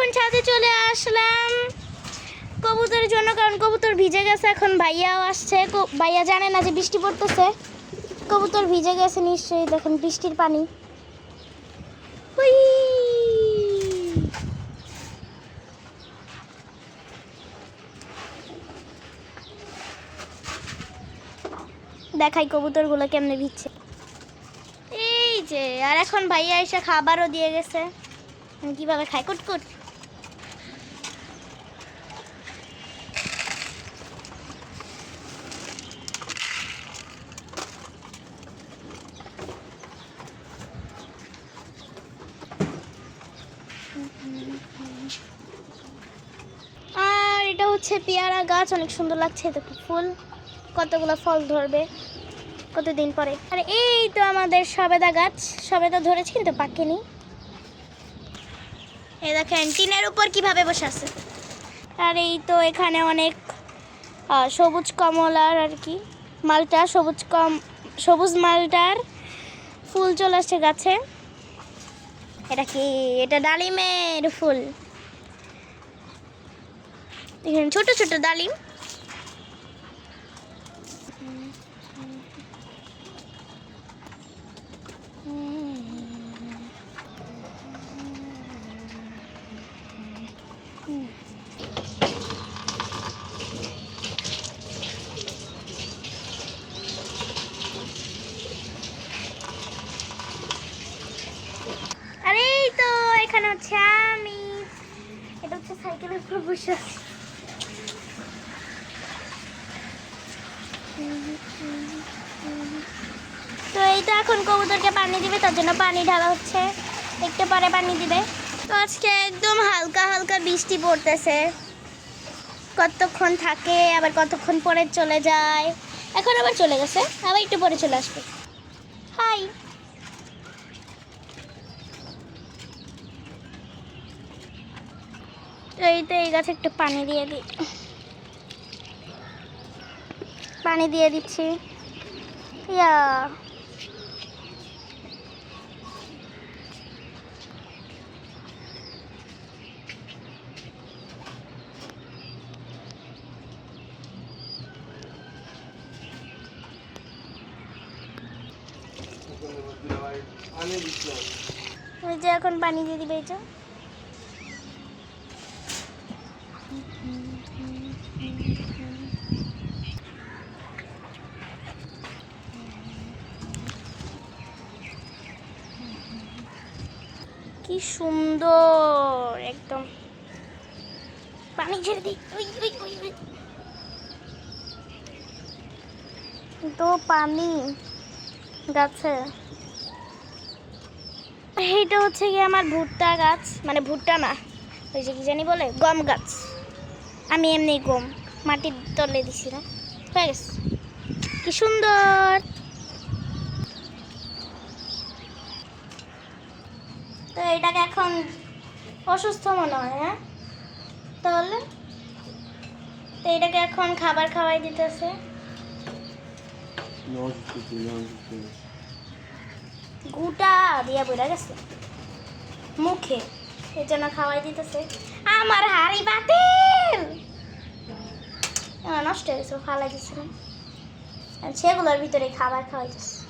এখন ছাদে চলে আসলাম। কবুতরের জন্য, কারণ কবুতর ভিজে গেছে এখন। ভাইয়াও আসছে। ভাইয়া জানে না যে বৃষ্টি পড়তেছে। কবুতর ভিজে গেছে নিশ্চয়ই। দেখুন, বৃষ্টির পানি। দেখাই কবুতরগুলো কেমনে ভিজছে। এই যে, আর এখন ভাইয়া এসে খাবারও দিয়ে গেছে। কীভাবে খাই? কুটকুট আর এটা হচ্ছে পেয়ারা গাছ, অনেক সুন্দর লাগছে দেখো ফুল, কতগুলো ফল ধরবে কতদিন পরে। আর এই তো আমাদের সবেদা গাছ, সবেদা ধরেছে কিন্তু পাকেনি এই দেখেন, টিনের উপর কীভাবে বসে আছে। আর এই তো এখানে অনেক সবুজ কমলার আর কি মালটা, সবুজ কম, সবুজ মালটার ফুল চলে আসছে গাছে। এটা কি? এটা ডালিমের ফুল। এখানে ছোট ছোট ডালিম। আরে তো, এখানে হচ্ছে আমি। এটা হচ্ছে সাইকেলের উপর বসে আছি তো এই তো এখন কবুতরকে পানি দিবে, তার জন্য পানি ঢালা হচ্ছে। একটু পরে পানি দিবে। তো আজকে একদম হালকা হালকা বৃষ্টি পড়তেছে। কতক্ষণ থাকে, আবার কতক্ষণ পরে চলে যায়। এখন আবার চলে গেছে, আবার একটু পরে চলে আসবে। হাই এই তো এই গাছে একটু পানি দিয়ে দিই পানি দিয়ে দিচ্ছি। ইয়া। ওই যে এখন পানি দিয়ে দিবে এই যে কি সুন্দর, একদম। পানি ছেড়ে দিই। তো পানি গাছে। এইটা হচ্ছে কি আমার ভুট্টা গাছ। মানে ভুট্টা না, ওই যে কি জানি বলে, গম গাছ। আমি এমনি গম, মাটির তলে দিছি না হয়ে গেছে। কি সুন্দর! এটাকে এখন অসুস্থ মনে হয় হ্যাঁ? তাহলে? তো এটাকে এখন খাবার খাওয়াই দিতেছে। গুটা দিয়া বইরা গেছে। মুখে এর জন্য খাওয়াই দিতেছে। আমার হাড়ি বাতিল! নষ্ট হয়ে গেছে ফালাই দিচ্ছে না আর সেগুলোর ভিতরে খাবার খাওয়াইতেছে